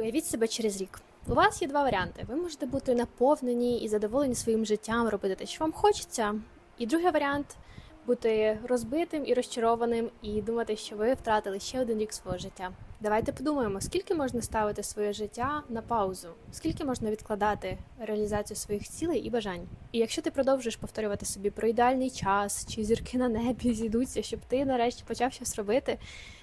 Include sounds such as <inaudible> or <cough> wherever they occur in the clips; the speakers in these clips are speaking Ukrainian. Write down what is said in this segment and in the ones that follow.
Уявіть себе через рік. У вас є два варіанти. Ви можете бути наповнені і задоволені своїм життям, робити те, що вам хочеться. І другий варіант бути розбитим і розчарованим, і думати, що ви втратили ще один рік свого життя. Давайте подумаємо, скільки можна ставити своє життя на паузу, скільки можна відкладати реалізацію своїх цілей і бажань. І якщо ти продовжуєш повторювати собі про ідеальний час чи зірки на небі зійдуться, щоб ти нарешті почав щось робити,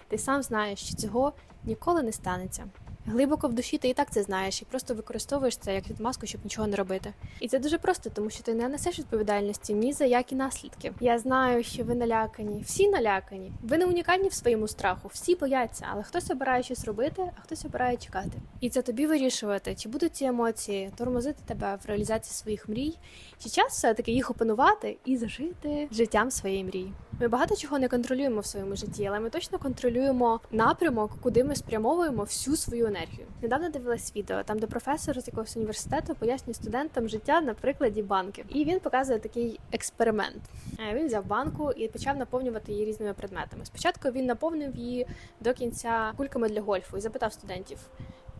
ти сам знаєш, що цього ніколи не станеться. Глибоко в душі ти і так це знаєш, і просто використовуєш це як відмазку, щоб нічого не робити. І це дуже просто, тому що ти не несеш відповідальності ні за які наслідки. Я знаю, що ви налякані, всі налякані. Ви не унікальні в своєму страху, всі бояться, але хтось обирає щось робити, а хтось обирає чекати. І це тобі вирішувати, чи будуть ці емоції тормозити тебе в реалізації своїх мрій, чи час все-таки їх опанувати і зажити життям своєї мрії. Ми багато чого не контролюємо в своєму житті, але ми точно контролюємо напрямок, куди ми спрямовуємо всю свою енергію. Недавно дивилась відео, там де професор з якогось університету пояснює студентам життя на прикладі банків, і він показує такий експеримент. Е, Він взяв банку і почав наповнювати її різними предметами. Спочатку він наповнив її до кінця кульками для гольфу і запитав студентів.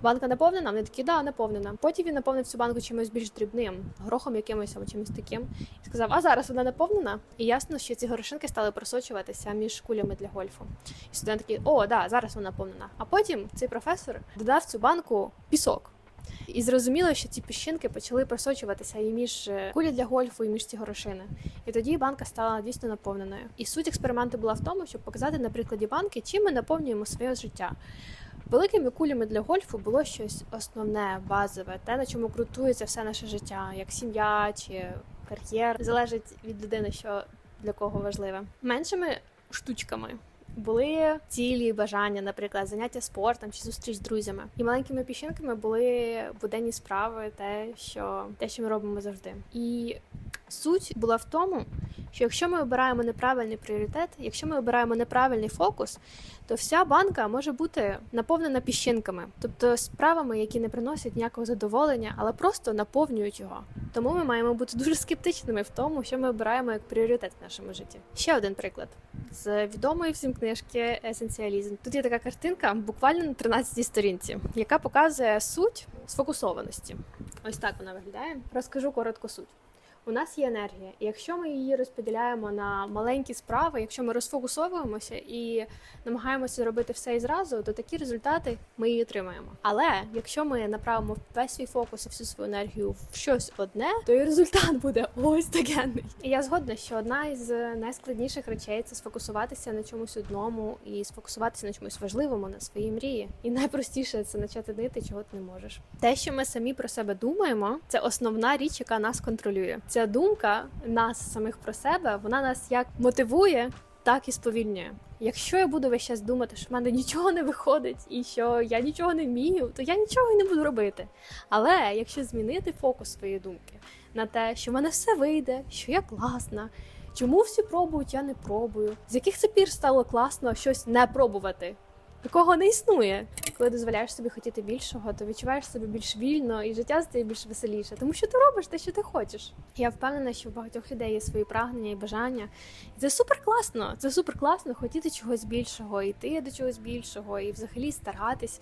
Банка наповнена? Вони такі, да, наповнена. Потім він наповнив цю банку чимось більш дрібним, горохом якимось або чимось таким. І сказав: А зараз вона наповнена? І ясно, що ці горошинки стали просочуватися між кулями для гольфу. І студент такий, о, да, зараз вона наповнена. А потім цей професор додав цю банку пісок. І зрозуміло, що ці піщинки почали просочуватися і між е, кулі для гольфу, і між ці горошини. І тоді банка стала дійсно наповненою. І суть експерименту була в тому, щоб показати на прикладі банки, чим ми наповнюємо своє життя. Великими кулями для гольфу було щось основне, базове, те, на чому ґрунтується все наше життя, як сім'я чи кар'єр. Залежить від людини, що для кого важливе. Меншими штучками. Були цілі, бажання, наприклад, заняття спортом чи зустріч з друзями. І маленькими піщинками були буденні справи, те, що те, що ми робимо завжди. І суть була в тому, що якщо ми обираємо неправильний пріоритет, якщо ми обираємо неправильний фокус, то вся банка може бути наповнена піщинками, тобто справами, які не приносять ніякого задоволення, але просто наповнюють його. Тому ми маємо бути дуже скептичними в тому, що ми обираємо як пріоритет в нашому житті. Ще один приклад з відомої всім книжки Есенціалізм. Тут є така картинка, буквально на 13-й сторінці, яка показує суть сфокусованості. Ось так вона виглядає. Розкажу коротко суть. У нас є енергія, і якщо ми її розподіляємо на маленькі справи, якщо ми розфокусовуємося і намагаємося робити все і зразу, то такі результати ми і отримаємо. Але якщо ми направимо весь свій фокус і всю свою енергію в щось одне, то і результат буде ось такенний. І я згодна, що одна із найскладніших речей це сфокусуватися на чомусь одному і сфокусуватися на чомусь важливому, на своїй мрії. І найпростіше це почати нити, чого ти не можеш. Те, що ми самі про себе думаємо, це основна річ, яка нас контролює. Ця думка нас самих про себе, вона нас як мотивує, так і сповільнює. Якщо я буду весь час думати, що в мене нічого не виходить і що я нічого не вмію, то я нічого і не буду робити. Але якщо змінити фокус своєї думки на те, що в мене все вийде, що я класна, чому всі пробують, я не пробую, з яких це пір стало класно щось не пробувати. Такого не існує. Коли дозволяєш собі хотіти більшого, то відчуваєш себе більш вільно і життя стає більш веселіше, тому що ти робиш те, що ти хочеш. Я впевнена, що в багатьох людей є свої прагнення і бажання. І це супер класно. Це супер класно хотіти чогось більшого, йти до чогось більшого і взагалі старатись.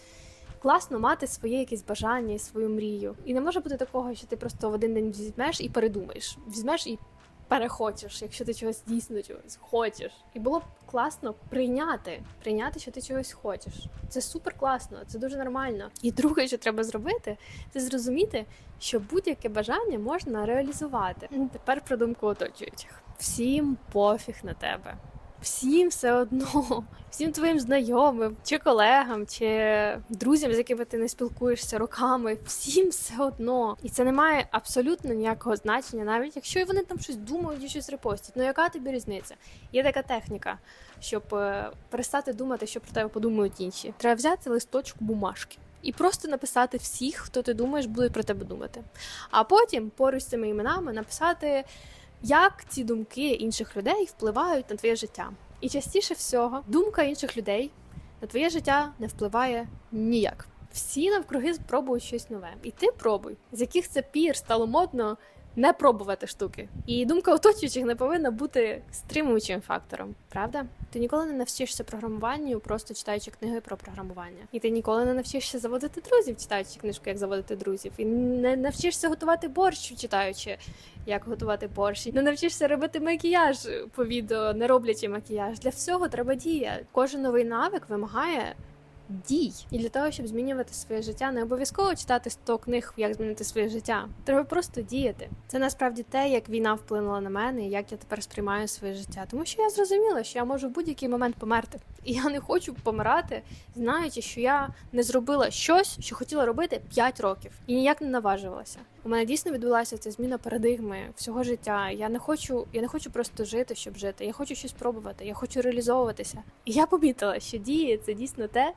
Класно мати своє якесь бажання і свою мрію. І не може бути такого, що ти просто в один день візьмеш і передумаєш. Візьмеш і перехочеш, якщо ти чогось дійсно чогось хочеш. І було б класно прийняти, прийняти, що ти чогось хочеш. Це супер класно, це дуже нормально. І друге, що треба зробити, це зрозуміти, що будь-яке бажання можна реалізувати. Тепер про думку оточуючих. Всім пофіг на тебе. Всім все одно, <laughs> всім твоїм знайомим, чи колегам, чи друзям, з якими ти не спілкуєшся роками, всім все одно. І це не має абсолютно ніякого значення, навіть якщо вони там щось думають і щось репостять. Ну яка тобі різниця? Є така техніка, щоб е, перестати думати, що про тебе подумають інші. Треба взяти листочку бумажки. І просто написати всіх, хто ти думаєш, будуть про тебе думати. А потім поруч з цими іменами написати як ці думки інших людей впливають на твоє життя. І частіше всього, думка інших людей на твоє життя не впливає ніяк. Всі навкруги спробують щось нове. І ти пробуй, з яких це пір стало модно не пробувати штуки. І думка оточуючих не повинна бути стримуючим фактором, правда? Ти ніколи не навчишся програмуванню, просто читаючи книги про програмування. І ти ніколи не навчишся заводити друзів, читаючи книжку, як заводити друзів. І не навчишся готувати борщ, читаючи, як готувати борщ. І Не навчишся робити макіяж по відео, не роблячи макіяж. Для всього треба дія. Кожен новий навик вимагає дій. І для того, щоб змінювати своє життя, не обов'язково читати 100 книг, як змінити своє життя. Треба просто діяти. Це насправді те, як війна вплинула на мене, і як я тепер сприймаю своє життя. Тому що я зрозуміла, що я можу в будь-який момент померти. І я не хочу помирати, знаючи, що я не зробила щось, що хотіла робити 5 років, і ніяк не наважувалася. У мене дійсно відбулася ця зміна парадигми всього життя. Я не хочу, я не хочу просто жити, щоб жити. Я хочу щось пробувати, я хочу реалізовуватися. І я помітила, що дії це дійсно те,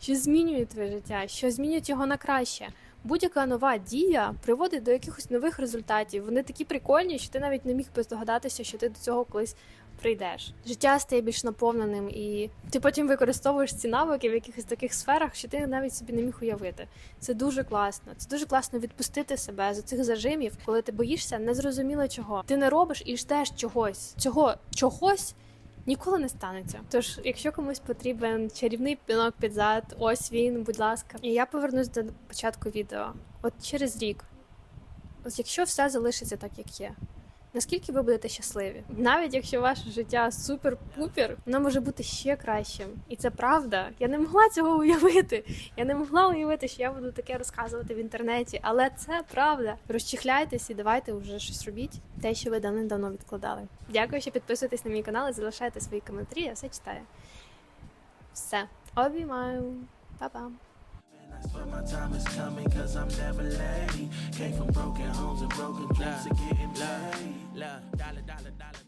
що змінює твоє життя, що змінює його на краще. Будь-яка нова дія приводить до якихось нових результатів. Вони такі прикольні, що ти навіть не міг би здогадатися, що ти до цього колись прийдеш. Життя стає більш наповненим, і ти потім використовуєш ці навики в якихось таких сферах, що ти навіть собі не міг уявити. Це дуже класно. Це дуже класно відпустити себе з цих зажимів, коли ти боїшся незрозуміло чого. Ти не робиш і ждеш чогось. Цього чогось. Ніколи не станеться. Тож, якщо комусь потрібен чарівний пінок під зад, ось він, будь ласка. І я повернусь до початку відео. От через рік, от якщо все залишиться так, як є, наскільки ви будете щасливі? Навіть якщо ваше життя супер-пупер, воно може бути ще кращим. І це правда. Я не могла цього уявити. Я не могла уявити, що я буду таке розказувати в інтернеті, але це правда. Розчихляйтесь і давайте вже щось робіть. Те, що ви давним-давно відкладали. Дякую, що підписуєтесь на мій канал і залишайте свої коментарі. Я все читаю. Все, обіймаю, Па-па. But my time is coming cause I'm never late. Came from broken homes and broken dreams to getting paid. Dollar, dollar, dollar.